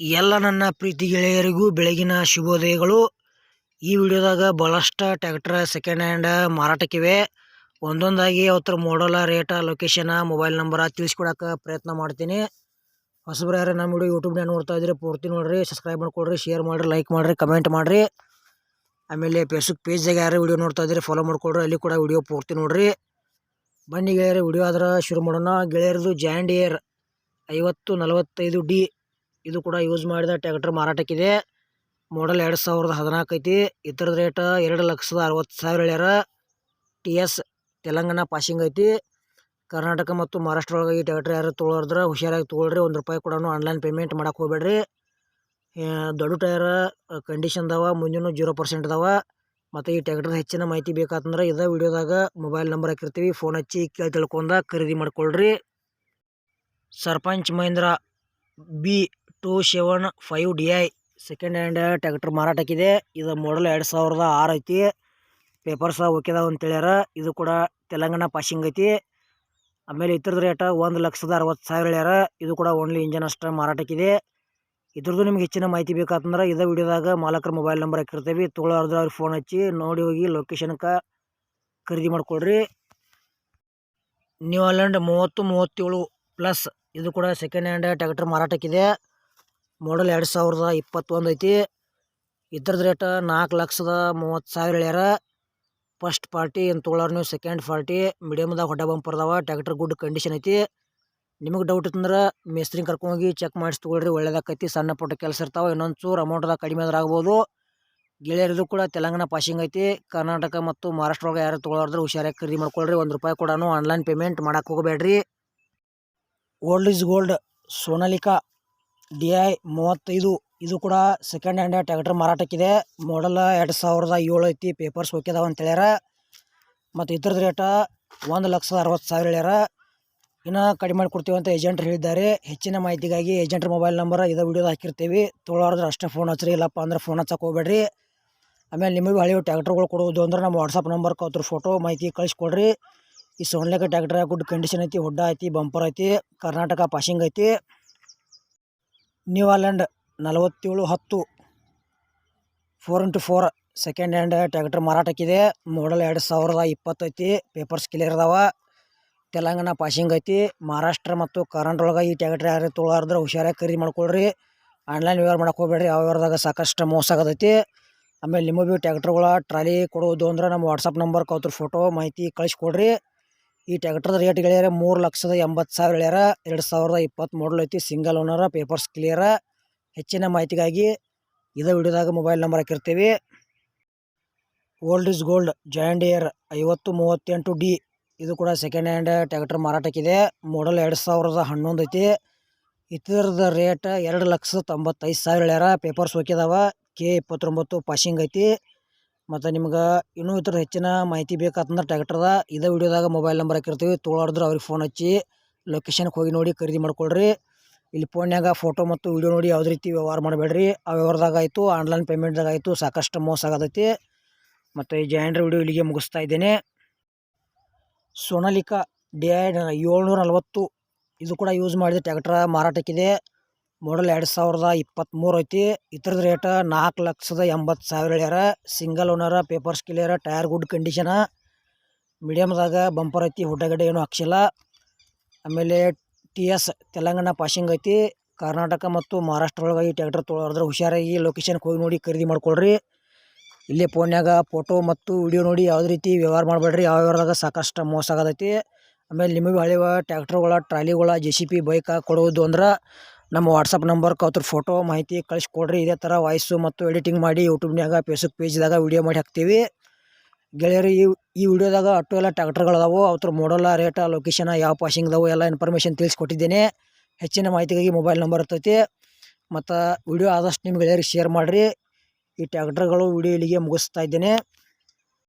ಎಲ್ಲ ನನ್ನ ಪ್ರೀತಿ ಗೆಳೆಯರಿಗೂ ಬೆಳಗಿನ ಶುಭೋದಯಗಳು. ಈ ವಿಡಿಯೋದಾಗ ಭಾಳಷ್ಟು ಟ್ಯಾಕ್ಟ್ರ ಸೆಕೆಂಡ್ ಹ್ಯಾಂಡ್ ಮಾರಾಟಕ್ಕಿವೆ. ಒಂದೊಂದಾಗಿ ಅವತ್ರ ಮಾಡಲ ರೇಟ ಲೊಕೇಶನ ಮೊಬೈಲ್ ನಂಬರ ತಿಳಿಸ್ಕೊಡಕ್ಕೆ ಪ್ರಯತ್ನ ಮಾಡ್ತೀನಿ. ಹೊಸಬ್ರು ಯಾರು ನಮ್ಮ ವಿಡಿಯೋ ಯೂಟ್ಯೂಬ್ನ ನೋಡ್ತಾ ಇದ್ರೆ ಪೂರ್ತಿ ನೋಡಿರಿ ಸಬ್ಸ್ಕ್ರೈಬ್ ಮಾಡ್ಕೊಡ್ರಿ ಶೇರ್ ಮಾಡಿರಿ ಲೈಕ್ ಮಾಡಿರಿ ಕಮೆಂಟ್ ಮಾಡಿರಿ. ಆಮೇಲೆ ಫೇಸ್ಬುಕ್ ಪೇಜ್ದಾಗ ಯಾರು ವಿಡಿಯೋ ನೋಡ್ತಾ ಇದ್ರೆ ಫಾಲೋ ಮಾಡ್ಕೊಡ್ರಿ, ಅಲ್ಲಿ ಕೂಡ ವಿಡಿಯೋ ಪೂರ್ತಿ ನೋಡ್ರಿ. ಬನ್ನಿ ಗೆಳೆಯರು, ವಿಡಿಯೋ ಆದ್ರೆ ಶುರು ಮಾಡೋಣ. ಗೆಳೆಯರದು ಜ್ಯಾಂಡಿಯರ್ ಐವತ್ತು ನಲವತ್ತೈದು ಡಿ ಇದು ಕೂಡ ಯೂಸ್ ಮಾಡಿದ ಟ್ಯಾಕ್ಟರ್ ಮಾರಾಟಕ್ಕಿದೆ. ಮಾಡಲ್ ಎರಡು ಸಾವಿರದ ಹದಿನಾಲ್ಕು ಐತಿ. ಇದ್ರದ್ದು ರೇಟ್ ಎರಡು ಲಕ್ಷದ ಅರವತ್ತು ಸಾವಿರ ಹೇಳ್ಯಾರ. ಟಿ ಎಸ್ ತೆಲಂಗಾಣ ಪಾಸಿಂಗ್ ಐತಿ. ಕರ್ನಾಟಕ ಮತ್ತು ಮಹಾರಾಷ್ಟ್ರ ಒಳಗೆ ಈ ಟ್ಯಾಕ್ಟರ್ ಯಾರು ತೊಗೊಳೋದ್ರೆ ಹುಷಾರಾಗಿ ತೊಗೊಳ್ರಿ. ಒಂದು ರೂಪಾಯಿ ಕೂಡ ಆನ್ಲೈನ್ ಪೇಮೆಂಟ್ ಮಾಡಕ್ಕೆ ಹೋಗ್ಬೇಡ್ರಿ. ದೊಡ್ಡ ಟೈರ ಕಂಡೀಷನ್ ಅದಾವ ಮುಂದಿನ ಜೀರೋ ಪರ್ಸೆಂಟ್ ಅದಾವ ಮತ್ತು ಈ ಟ್ಯಾಕ್ಟರ್ ಹೆಚ್ಚಿನ ಮಾಹಿತಿ ಬೇಕಾತಂದ್ರೆ ಇದೇ ವಿಡಿಯೋದಾಗ ಮೊಬೈಲ್ ನಂಬರ್ ಹಾಕಿರ್ತೀವಿ. ಫೋನ್ ಹಚ್ಚಿ ಕೇಳಿ ತಿಳ್ಕೊಂಡ ಖರೀದಿ ಮಾಡ್ಕೊಳ್ರಿ. Sarpanch Mahindra B two seven five D I second hand tractor ಮಾರಾಟಕ್ಕಿದೆ. ಇದು ಮಾಡಲ್ ಎರಡು ಸಾವಿರದ ಆರು ಐತಿ. ಪೇಪರ್ಸ ಓಕೆದಾವ ಅಂತೇಳ್ಯಾರ. ಇದು ಕೂಡ ತೆಲಂಗಾಣ ಪಾಸಿಂಗ್ ಐತಿ. ಆಮೇಲೆ ಇತರದ ರೇಟ ಒಂದು ಲಕ್ಷದ ಅರವತ್ತು ಸಾವಿರ ಹೇಳ್ಯಾರ. ಇದು ಕೂಡ ಓನ್ಲಿ ಇಂಜನ್ ಅಷ್ಟೇ ಮಾರಾಟಕ್ಕಿದೆ. ಇದ್ರದ್ದು ನಿಮ್ಗೆ ಹೆಚ್ಚಿನ ಮಾಹಿತಿ ಬೇಕಾತಂದ್ರೆ ಇದೇ ವಿಡಿಯೋದಾಗ ಮಾಲಕರ ಮೊಬೈಲ್ ನಂಬರ್ ಹಾಕಿರ್ತೀವಿ. ತೊಗೊಳೋರ್ದು ಅವ್ರಿಗೆ ಫೋನ್ ಹಚ್ಚಿ ನೋಡಿ ಹೋಗಿ ಲೊಕೇಶನ್ಗೆ ಖರೀದಿ ಮಾಡಿಕೊಡ್ರಿ. ನ್ಯೂ ಹಾಲೆಂಡ್ ಮೂವತ್ತು ಮೂವತ್ತೇಳು ಪ್ಲಸ್ ಇದು ಕೂಡ ಸೆಕೆಂಡ್ ಹ್ಯಾಂಡ್ ಟ್ಯಾಕ್ಟರ್ ಮಾರಾಟಕ್ಕಿದೆ. ಮಾಡಲ್ ಎರಡು ಸಾವಿರದ ಇಪ್ಪತ್ತೊಂದು ಐತಿ. ಇದ್ರದ್ದು ರೇಟ ನಾಲ್ಕು ಲಕ್ಷದ ಮೂವತ್ತು ಸಾವಿರ ಹೇಳ್ಯಾರ. ಫಸ್ಟ್ ಪಾರ್ಟಿ ಏನು ತೊಗೊಳಾರ ನೀವು ಸೆಕೆಂಡ್ ಪಾರ್ಟಿ ಮೀಡಿಯಮ್ದಾಗ ಹೊಡ್ಡ ಬಂಪರ್ ಅದಾವ ಟ್ಯಾಕ್ಟರ್ ಗುಡ್ ಕಂಡೀಷನ್ ಐತಿ. ನಿಮಗೆ ಡೌಟ್ ಇತ್ತಂದ್ರೆ ಮೇಸ್ತ್ರಿ ಕರ್ಕೊಂಡೋಗಿ ಚೆಕ್ ಮಾಡಿಸಿ ತೊಗೊಳ್ರಿ, ಒಳ್ಳೇದಾಕೈತಿ, ಸಣ್ಣ ಪುಟ್ಟ ಕೆಲಸ ಇರ್ತಾವೆ ಇನ್ನೊಂದು ಚೂರು ಅಮೌಂಟ್ದಾಗ ಕಡಿಮೆ ಆದ್ರೆ ಆಗ್ಬೋದು. ಗೆಳೆಯರಿದು ಕೂಡ ತೆಲಂಗಾಣ ಪಾಸಿಂಗ್ ಐತಿ. ಕರ್ನಾಟಕ ಮತ್ತು ಮಹಾರಾಷ್ಟ್ರ ಒಳಗೆ ಯಾರು ತೊಗೊಳೋದ್ರೆ ಹುಷಾರಾಗಿ ಖರೀದಿ ಮಾಡ್ಕೊಳ್ರಿ, ಒಂದು ರೂಪಾಯಿ ಕೂಡ ಆನ್ಲೈನ್ ಪೇಮೆಂಟ್ ಮಾಡೋಕ್ಕೆ ಹೋಗಬೇಡ್ರಿ. Old is gold Sonalika D I ಮೂವತ್ತೈದು. ಇದು ಕೂಡ ಸೆಕೆಂಡ್ ಹ್ಯಾಂಡ್ ಟ್ಯಾಕ್ಟರ್ ಮಾರಾಟಕ್ಕಿದೆ. ಮಾಡಲ್ ಎರಡು ಸಾವಿರದ ಏಳು ಐತಿ. ಪೇಪರ್ಸ್ ಹೋಗ್ಯದವ ಅಂತ ಹೇಳ್ಯಾರ. ಮತ್ತು ಇದ್ರದ್ದು ರೇಟ ಒಂದು ಲಕ್ಷದ ಅರವತ್ತು ಸಾವಿರ ಹೇಳ್ಯಾರ. ಇನ್ನು ಕಡಿಮೆ ಮಾಡಿ ಕೊಡ್ತೀವಿ ಅಂತ ಏಜೆಂಟ್ರು ಹೇಳಿದ್ದಾರೆ. ಹೆಚ್ಚಿನ ಮಾಹಿತಿಗಾಗಿ ಏಜೆಂಟ್ರ ಮೊಬೈಲ್ ನಂಬರ್ ಇದೇ ವಿಡಿಯೋದ ಹಾಕಿರ್ತೀವಿ. ತೊಗೊಳೋದ್ರೆ ಅಷ್ಟೇ ಫೋನ್ ಹಚ್ಚಿರಿ ಇಲ್ಲಪ್ಪ ಅಂದ್ರೆ ಫೋನ್ ಹಚ್ಚಕ್ಕೆ ಹೋಗ್ಬೇಡ್ರಿ. ಆಮೇಲೆ ನಿಮಗೆ ಹಳೆಯ ಟ್ಯಾಕ್ಟರ್ಗಳು ಕೊಡುವುದು ಅಂದ್ರೆ ನಮ್ಮ ವಾಟ್ಸಪ್ ನಂಬರ್ ಅದ್ರ ಫೋಟೋ ಮಾಹಿತಿ ಕಳಿಸ್ಕೊಡ್ರಿ. ಈ ಸೋನ್ಲೇಕ ಟ್ಯಾಕ್ಟರ್ ಗುಡ್ ಕಂಡೀಷನ್ ಐತಿ, ಹುಡ್ಡ ಐತಿ ಬಂಪರ್ ಐತಿ, ಕರ್ನಾಟಕ ಪಾಸಿಂಗ್ ಐತಿ. ನ್ಯೂ ಆಲ್ಯಾಂಡ್ ನಲವತ್ತೇಳು ಹತ್ತು four into four second hand tractor ಮಾರಾಟಕ್ಕಿದೆ. Model ಎರಡು ಸಾವಿರದ ಇಪ್ಪತ್ತೈತಿ ಪೇಪರ್ಸ್ ಕ್ಲಿಯರ್ ಅದಾವ. ತೆಲಂಗಾಣ ಪಾಸಿಂಗ್ ಐತಿ. ಮಹಾರಾಷ್ಟ್ರ ಮತ್ತು ಕರ್ನಾಟಕ ಈ ಟ್ಯಾಕ್ಟರ್ ಯಾರು ತೊಗೊಳಾರ್ದ್ರೆ ಹುಷಾರಾಗಿ ಖರೀದಿ ಮಾಡ್ಕೊಳ್ರಿ. ಆನ್ಲೈನ್ ವ್ಯವಹಾರ ಮಾಡಕ್ಕೆ ಹೋಗ್ಬೇಡ್ರಿ. ಯಾವ ವ್ಯವಹಾರದಾಗ ಸಾಕಷ್ಟು ಮೋಸ ಆಗತೈತಿ. ಆಮೇಲೆ ನಿಮ್ಮ ಬಿ ಟ್ಯಾಕ್ಟರ್ಗಳ ಟ್ರಾಲಿ ಕೊಡೋದು ಅಂದ್ರೆ ನಮ್ಮ ವಾಟ್ಸಪ್ ನಂಬರ್ ಕೌತ್ರ ಫೋಟೋ ಮಾಹಿತಿ ಕಳಿಸ್ಕೊಡ್ರಿ ಈ ಟ್ಯಾಕ್ಟರ್ದ ರೇಟ್ ಗೆಳೆಯರ ಮೂರು ಲಕ್ಷದ ಎಂಬತ್ತು ಸಾವಿರ ಹೇಳ್ಯಾರ ಎರಡು ಸಾವಿರದ ಇಪ್ಪತ್ತು ಮಾಡಲ್ ಐತಿ ಸಿಂಗಲ್ ಓನರ ಪೇಪರ್ಸ್ ಕ್ಲಿಯರ ಹೆಚ್ಚಿನ ಮಾಹಿತಿಗಾಗಿ ಇದೇ ವಿಡಿಯೋದಾಗ ಮೊಬೈಲ್ ನಂಬರ್ ಹಾಕಿರ್ತೀವಿ. Old is gold joint air ಐವತ್ತು ಮೂವತ್ತೆಂಟು ಡಿ ಇದು ಕೂಡ ಸೆಕೆಂಡ್ ಹ್ಯಾಂಡ್ ಟ್ಯಾಕ್ಟರ್ ಮಾರಾಟಕ್ಕಿದೆ. ಮಾಡಲ್ ಎರಡು ಸಾವಿರದ ಹನ್ನೊಂದು ಐತಿ. ಇತರದ ರೇಟ್ ಎರಡು ಲಕ್ಷದ ತೊಂಬತ್ತೈದು ಸಾವಿರ ಹೇಳ್ಯಾರ ಪೇಪರ್ಸ್ ಹೋಗಿದಾವ ಕೆ ಇಪ್ಪತ್ತೊಂಬತ್ತು ಪಾಸಿಂಗ್ ಐತಿ. ಮತ್ತು ನಿಮ್ಗೆ ಇನ್ನೂ ಇತರ ಹೆಚ್ಚಿನ ಮಾಹಿತಿ ಬೇಕಾತಂದ್ರೆ ಟ್ಯಾಕ್ಟರ್ದ ಇದೇ ವಿಡಿಯೋದಾಗ ಮೊಬೈಲ್ ನಂಬರ್ ಹಾಕಿರ್ತೀವಿ. ತೋಳಾಡಿದ್ರೆ ಅವ್ರಿಗೆ ಫೋನ್ ಹಚ್ಚಿ ಲೊಕೇಶನ್ಗೆ ಹೋಗಿ ನೋಡಿ ಖರೀದಿ ಮಾಡ್ಕೊಳ್ರಿ. ಇಲ್ಲಿ ಫೋನ್ಯಾಗ ಫೋಟೋ ಮತ್ತು ವಿಡಿಯೋ ನೋಡಿ ಯಾವುದೇ ರೀತಿ ವ್ಯವಹಾರ ಮಾಡಬೇಡ್ರಿ. ಆ ವ್ಯವಹಾರದಾಗ ಆಯಿತು ಆನ್ಲೈನ್ ಪೇಮೆಂಟ್ದಾಗ ಆಯಿತು, ಸಾಕಷ್ಟು ಮೋಸ ಆಗತೈತಿ. ಮತ್ತು ಈ ಜಾಯಿಂಡ್ರ ವಿಡಿಯೋ ಇಲ್ಲಿಗೆ ಮುಗಿಸ್ತಾ ಇದ್ದೇನೆ. ಸೋನಾಲಿಕಾ ಡಿ ಐ ನಲ್ವತ್ತು ಇದು ಕೂಡ ಯೂಸ್ ಮಾಡಿದ ಟ್ಯಾಕ್ಟ್ರ ಮಾರಾಟಕ್ಕಿದೆ. ಮಾಡಲ್ ಎರಡು ಸಾವಿರದ ಇಪ್ಪತ್ತ್ಮೂರು ಐತಿ. ಇದ್ರದ್ದು ರೇಟ ನಾಲ್ಕು ಲಕ್ಷದ ಎಂಬತ್ತು ಸಾವಿರ ಹೇಳ್ಯಾರ. Single owner papers clear tyre good condition ಮೀಡಿಯಮ್ದಾಗ bumper ಐತಿ ಹುಡ್ಡಗಡ್ಡೆ ಏನೂ ಹಾಕ್ಸಿಲ್ಲ. ಆಮೇಲೆ ಟಿ ಎಸ್ ತೆಲಂಗಾಣ ಪಾಸಿಂಗ್ ಐತಿ. ಕರ್ನಾಟಕ ಮತ್ತು ಮಹಾರಾಷ್ಟ್ರ ಒಳಗೆ ಈ ಟ್ಯಾಕ್ಟರ್ ತೊಗೊಳೋದ್ರೆ ಹುಷಾರಾಗಿ ಲೊಕೇಶನ್ಗೆ ಹೋಗಿ ನೋಡಿ ಖರೀದಿ ಮಾಡ್ಕೊಳ್ರಿ. ಇಲ್ಲೇ ಫೋನ್ಯಾಗ ಫೋಟೋ ಮತ್ತು ವಿಡಿಯೋ ನೋಡಿ ಯಾವುದೇ ರೀತಿ ವ್ಯವಹಾರ ಮಾಡಬೇಡ್ರಿ. ಯಾವ ವ್ಯವಹಾರದಾಗ ಸಾಕಷ್ಟು ಮೋಸ ಆಗತೈತಿ ಆಮೇಲೆ ನಿಮಗೆ ಹಳೆಯ ಟ್ಯಾಕ್ಟ್ರುಗಳ ಟ್ರಾಲಿಗಳ ಜೆ ಸಿ ಪಿ ಬೈಕ ಕೊಡುವುದು ಅಂದ್ರೆ ನಮ್ಮ ವಾಟ್ಸಪ್ ನಂಬರ್ಗೆ ಅವ್ರ ಫೋಟೋ ಮಾಹಿತಿ ಕಳಿಸ್ಕೊಡ್ರಿ, ಇದೇ ಥರ ವಾಯ್ಸು ಮತ್ತು ಎಡಿಟಿಂಗ್ ಮಾಡಿ ಯೂಟ್ಯೂಬ್ನಾಗ ಫೇಸ್ಬುಕ್ ಪೇಜ್ದಾಗ ವಿಡಿಯೋ ಮಾಡಿ ಹಾಕ್ತೀವಿ. ಗೆಳೆಯರು, ಈ ಈ ವಿಡಿಯೋದಾಗ ಅಟ್ಟು ಎಲ್ಲ ಟ್ಯಾಕ್ಟರ್ಗಳದಾವು ಅವ್ರ ಮಾಡಲ್ಲ ರೇಟ ಲೊಕೇಶನ ಯಾವ ಪಾಸಿಂಗ್ ಅದಾವು ಎಲ್ಲ ಇನ್ಫಾರ್ಮೇಷನ್ ತಿಳಿಸ್ಕೊಟ್ಟಿದ್ದೇನೆ. ಹೆಚ್ಚಿನ ಮಾಹಿತಿಗಾಗಿ ಮೊಬೈಲ್ ನಂಬರ್ ಇರ್ತೈತಿ. ಮತ್ತು ವಿಡಿಯೋ ಆದಷ್ಟು ನಿಮ್ಮ ಗೆಳೆಯರಿಗೆ ಶೇರ್ ಮಾಡಿರಿ. ಈ ಟ್ಯಾಕ್ಟರ್ಗಳು ವಿಡಿಯೋ ಇಲ್ಲಿಗೆ ಮುಗಿಸ್ತಾ ಇದ್ದೇನೆ.